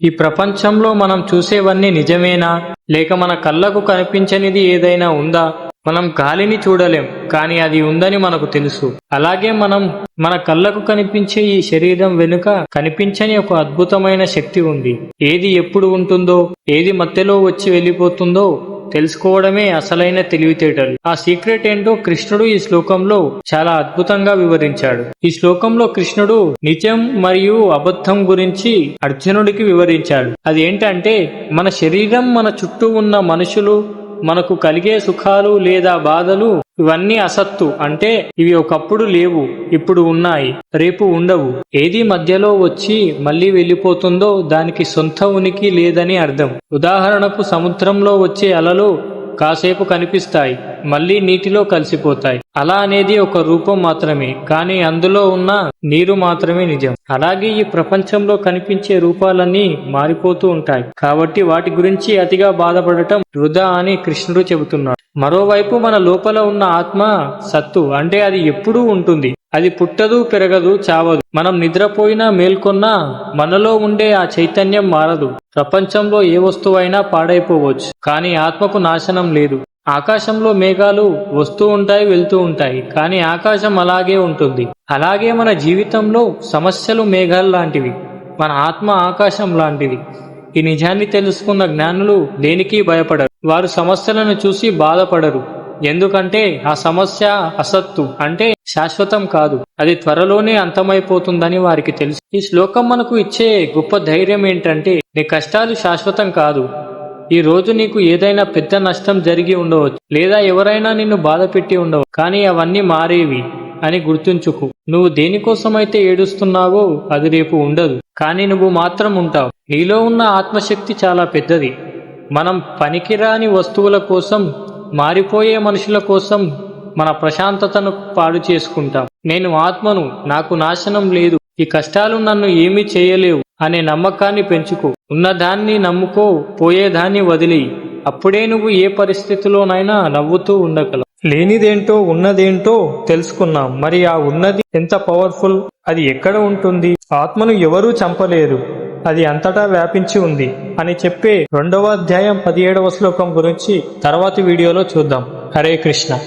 ఈ ప్రపంచంలో మనం చూసేవన్నీ నిజమేనా? లేక మన కళ్ళకు కనిపించనిది ఏదైనా ఉందా? మనం గాలిని చూడలేం కానీ అది ఉందని మనకు తెలుసు. అలాగే మనం మన కళ్ళకు కనిపించే ఈ శరీరం వెనుక కనిపించని ఒక అద్భుతమైన శక్తి ఉంది. ఏది ఎప్పుడు ఉంటుందో ఏది మధ్యలో వచ్చి వెళ్ళిపోతుందో తెలుసుకోవడమే అసలైన తెలివితేటలు. ఆ సీక్రెట్ ఏంటో కృష్ణుడు ఈ శ్లోకంలో చాలా అద్భుతంగా వివరించాడు. ఈ శ్లోకంలో కృష్ణుడు నిజం మరియు అబద్ధం గురించి అర్జునుడికి వివరించాడు. అది ఏంటంటే మన శరీరం మన చుట్టూ ఉన్న మనుషులు మనకు కలిగే సుఖాలు లేదా బాధలు ఇవన్నీ అసత్తు. అంటే ఇవి ఒకప్పుడు లేవు ఇప్పుడు ఉన్నాయి రేపు ఉండవు. ఏది మధ్యలో వచ్చి మళ్ళీ వెళ్ళిపోతుందో దానికి సొంత ఉనికి లేదని అర్థం. ఉదాహరణకు సముద్రంలో వచ్చే అలలు కాసేపు కనిపిస్తాయి మళ్ళీ నీటిలో కలిసిపోతాయి. అలా అనేది ఒక రూపం మాత్రమే కానీ అందులో ఉన్న నీరు మాత్రమే నిజం. అలాగే ఈ ప్రపంచంలో కనిపించే రూపాలన్నీ మారిపోతూ ఉంటాయి. కాబట్టి వాటి గురించి అతిగా బాధపడటం వృధా అని కృష్ణుడు చెబుతున్నాడు. మరోవైపు మన లోపల ఉన్న ఆత్మ సత్తు అంటే అది ఎప్పుడూ ఉంటుంది. అది పుట్టదు పెరగదు చావదు. మనం నిద్రపోయినా మేల్కొన్నా మనలో ఉండే ఆ చైతన్యం మారదు. ప్రపంచంలో ఏ వస్తువైనా పాడైపోవచ్చు కానీ ఆత్మకు నాశనం లేదు. ఆకాశంలో మేఘాలు వస్తూ ఉంటాయి వెళ్తూ ఉంటాయి కానీ ఆకాశం అలాగే ఉంటుంది. అలాగే మన జీవితంలో సమస్యలు మేఘాలు లాంటివి మన ఆత్మ ఆకాశం లాంటిది. ఈ నిజాన్ని తెలుసుకున్న జ్ఞానులు దేనికి భయపడరు. వారు సమస్యలను చూసి బాధపడరు. ఎందుకంటే ఆ సమస్య అసత్తు అంటే శాశ్వతం కాదు. అది త్వరలోనే అంతమైపోతుందని వారికి తెలుసు. ఈ శ్లోకం మనకు ఇచ్చే గొప్ప ధైర్యం ఏంటంటే నీ కష్టాలు శాశ్వతం కాదు. ఈ రోజు నీకు ఏదైనా పెద్ద నష్టం జరిగి ఉండవచ్చు లేదా ఎవరైనా నిన్ను బాధ పెట్టి ఉండవచ్చు కానీ అవన్నీ మారేవి. అని గుర్తుంచుకు. నువ్వు దేనికోసమైతే ఏడుస్తున్నావో అది రేపు ఉండదు. కానీ నువ్వు మాత్రం ఉంటావు. నీలో ఉన్న ఆత్మశక్తి చాలా పెద్దది. మనం పనికిరాని వస్తువుల కోసం మారిపోయే మనుషుల కోసం మన ప్రశాంతతను పాడు చేసుకుంటాం. నేను ఆత్మను నాకు నాశనం లేదు. ఈ కష్టాలు నన్ను ఏమీ చేయలేవు అనే నమ్మకాన్ని పెంచుకో. ఉన్నదాన్ని నమ్ముకో పోయేదాన్ని వదిలి అప్పుడే నువ్వు ఏ పరిస్థితిలోనైనా నవ్వుతూ ఉండగలవు. లేనిదేంటో ఉన్నదేంటో తెలుసుకున్నాం. మరి ఆ ఉన్నది ఎంత పవర్ఫుల్ అది ఎక్కడ ఉంటుంది? ఆత్మను ఎవరూ చంపలేరు. అది అంతటా వ్యాపించి ఉంది. అని చెప్పే రెండవ అధ్యాయం పదిహేడవ శ్లోకం గురించి తర్వాతి వీడియోలో చూద్దాం. హరే కృష్ణ.